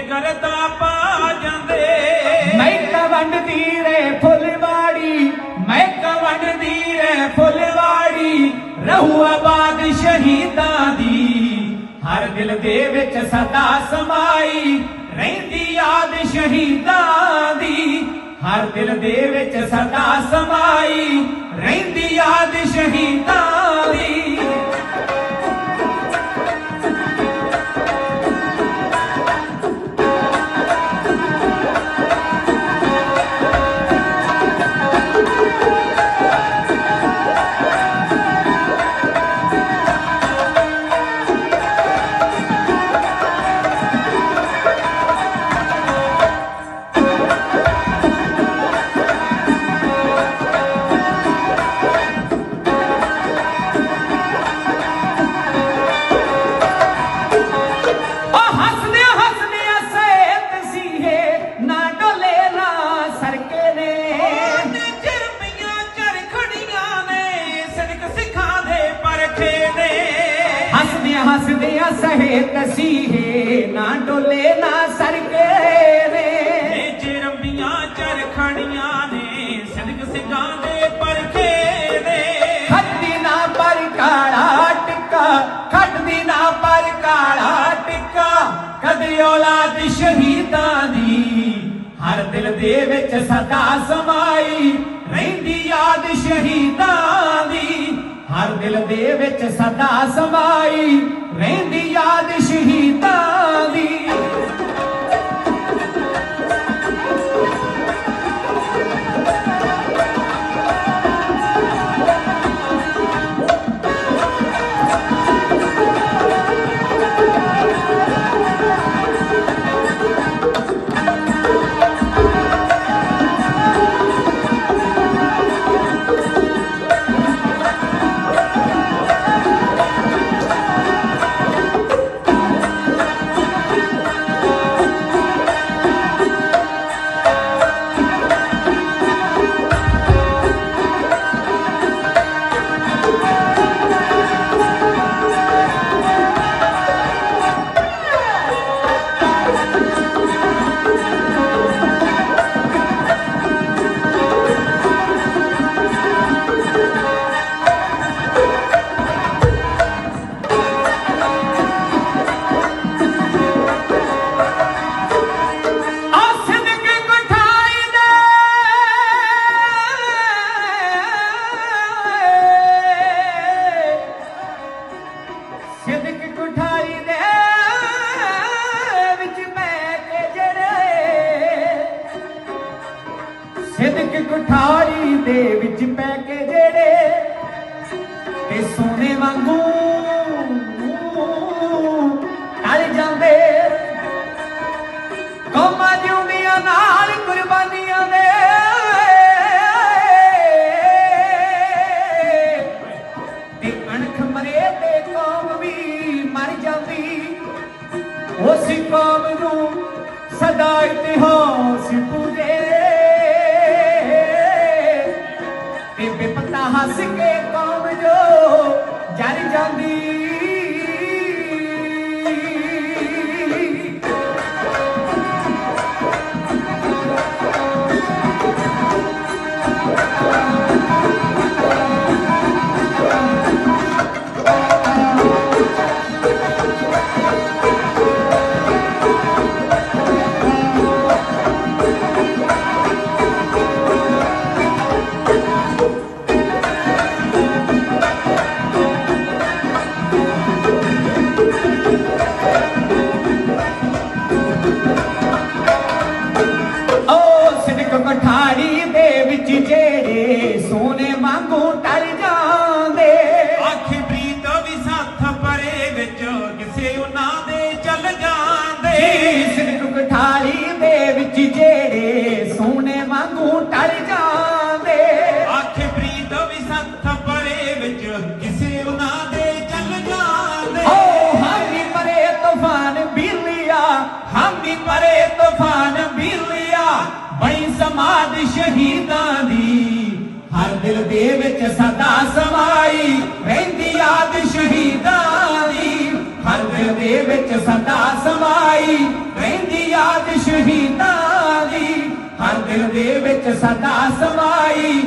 ਜਿਗਰ ਦਾ ਪਾ ਜਾਂਦੇ। ਮੈਂ ਕਵੰਡੀ ਰੇ ਫੁੱਲਵਾੜੀ। ਮੈਂ ਕਵੰਡੀ ਰੇ ਫੁੱਲਵਾੜੀ। ਰਹੂ ਆਬਾਦ ਸ਼ਹੀਦਾਂ ਦੀ। ਹਰ ਦਿਲ ਦੇ ਵਿੱਚ ਸਦਾ ਸਮਾਈ ਰਹਿੰਦੀ ਯਾਦ ਸ਼ਹੀਦਾਂ ਦੀ। ਹਰ ਦਿਲ ਦੇ ਵਿੱਚ ਸਦਾ ਸਮਾਈ ਰਹਿੰਦੀ ਯਾਦ ਸ਼ਹੀਦਾਂ ਦੀ। ਸਹੇਤ ਸੀਹੇ ਨਾ ਡੋਲੇ ਨਾ ਸਰਕੇ ਨੇ। ਇਹ ਚਰਮੀਆਂ ਚਰਖੜੀਆਂ ਨੇ ਸਨਕ ਸਿੱਖਾਂ ਦੇ ਪਰਖੇ ਨੇ। ਖੱਦੀ ਨਾ ਪਰ ਕਾਲਾ ਟਿੱਕਾ ਖੱਟਦੀ ਨਾ ਪਰ ਕਾਲਾ ਟਿੱਕਾ। ਕਦੇ ਔਲਾਦ ਸ਼ਹੀਦਾਂ ਦੀ ਹਰ ਦਿਲ ਦੇ ਵਿੱਚ ਸਦਾ ਸਮਾਈ ਦੇ ਵਿੱਚ ਸਦਾ ਸਮਾਈ ਰਹਿੰਦੀ ਯਾਦ ਸ਼ਹੀਦਾਂ ਸਿਦਕ ਕਠਾਈ ਦੇ ਵਿੱਚ ਪੈ ਕੇ ਜਿਹੜੇ ਤੇ ਸੋਨੇ ਵਾਂਗੂ ਟਲ ਜਾਂਦੇ। ਕੌਮਾਂ ਜਿਉਂਦੀਆਂ ਨਾਲ ਕੁਰਬਾਨੀਆਂ ਦੇ। ਤੇ ਅਣਖ ਮਰੇ ਤੇ ਕੌਮ ਵੀ ਮਰ ਜਾਂਦੀ। ਉਸ ਕੌਮ ਨੂੰ ਸਦਾ ਇਤਿਹਾਸ Assim ਵਿੱਚ ਕਿਸੇ ਉਹਨਾਂ ਦੇ ਚੱਲ ਜਾਂਦੇ। ਓ ਹਾਮੀ ਪਰੇ ਤੂਫਾਨ ਬਿਰਲੀਆ ਹਾਮੀ ਪਰੇ ਤੂਫਾਨ ਬਿਰਲੀਆ ਬੜੀ ਸਮਾਦ ਸ਼ਹੀਦਾਂ ਦੀ। ਹਰ ਦਿਲ ਦੇ ਵਿੱਚ ਸਦਾ ਸਮਾਈ ਰਹਿੰਦੀ ਯਾਦ ਸ਼ਹੀਦਾਂ ਦੀ। ਹਰ ਦਿਲ ਦੇ ਵਿੱਚ ਸਦਾ ਸਮਾਈ ਰਹਿੰਦੀ ਸ਼ਹੀਦਾਂ ਦੀ। ਹਰ ਦਿਲ ਦੇ ਵਿੱਚ ਸਦਾ ਸਮਾਈ